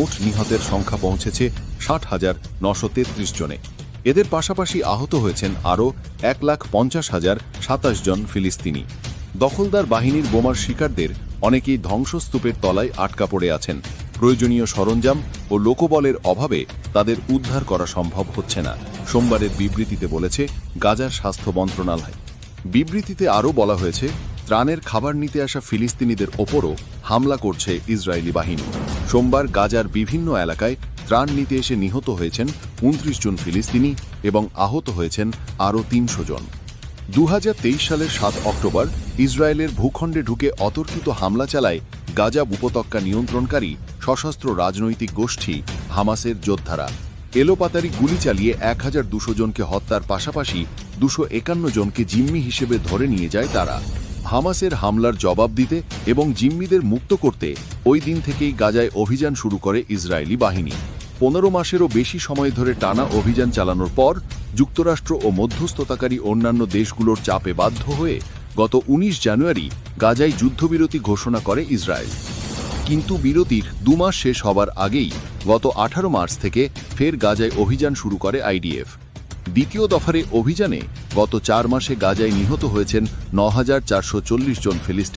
মোট নিহতের সংখ্যা পৌঁছেছে ষাট হাজার নশো তেত্রিশ জনে। এদের পাশাপাশি আহত হয়েছেন আরও এক লাখ পঞ্চাশ হাজার সাতাশ জন ফিলিস্তিনি। দখলদার বাহিনীর বোমার শিকারদের অনেকেই ধ্বংসস্তূপের তলায় আটকা পড়ে আছেন। প্রয়োজনীয় সরঞ্জাম ও লোকবলের অভাবে তাদের উদ্ধার করা সম্ভব হচ্ছে না, সোমবারের বিবৃতিতে বলেছে গাজার স্বাস্থ্য মন্ত্রণালয়। বিবৃতিতে আরও বলা হয়েছে, ত্রাণের খাবার নিতে আসা ফিলিস্তিনিদের ওপরও হামলা করছে ইসরায়েলি বাহিনী। সোমবার গাজার বিভিন্ন এলাকায় ত্রাণ নিতে এসে নিহত হয়েছেন উনত্রিশ জন ফিলিস্তিনি এবং আহত হয়েছেন আরও তিনশো জন। দু হাজার তেইশ সালের সাত অক্টোবর ইসরায়েলের ভূখণ্ডে ঢুকে অতর্কিত হামলা চালায় গাজা উপত্যকা নিয়ন্ত্রণকারী সশস্ত্র রাজনৈতিক গোষ্ঠী হামাসের যোদ্ধারা। এলোপাতারি গুলি চালিয়ে এক হাজার দুশো জনকে হত্যার পাশাপাশি দুশো একান্ন জনকে জিম্মি হিসেবে ধরে নিয়ে যায় তারা। হামাসের হামলার জবাব দিতে এবং জিম্মিদের মুক্ত করতে ওই দিন থেকেই গাজায় অভিযান শুরু করে ইসরায়েলি বাহিনী। পনেরো মাসেরও বেশি সময় ধরে টানা অভিযান চালানোর পর যুক্তরাষ্ট্র ও মধ্যস্থতাকারী অন্যান্য দেশগুলোর চাপে বাধ্য হয়ে গত ১৯ জানুয়ারি গাজায় যুদ্ধবিরতি ঘোষণা করে ইসরায়েল। কিন্তু বিরতির দুমাস শেষ হবার আগেই গত আঠারো মার্চ থেকে ফের গাজায় অভিযান শুরু করে আইডিএফ। দ্বিতীয় দফারে অভিযানে গত চার মাসে গাজায় নিহত হয়েছেন ন জন ফিলিস্তিনি।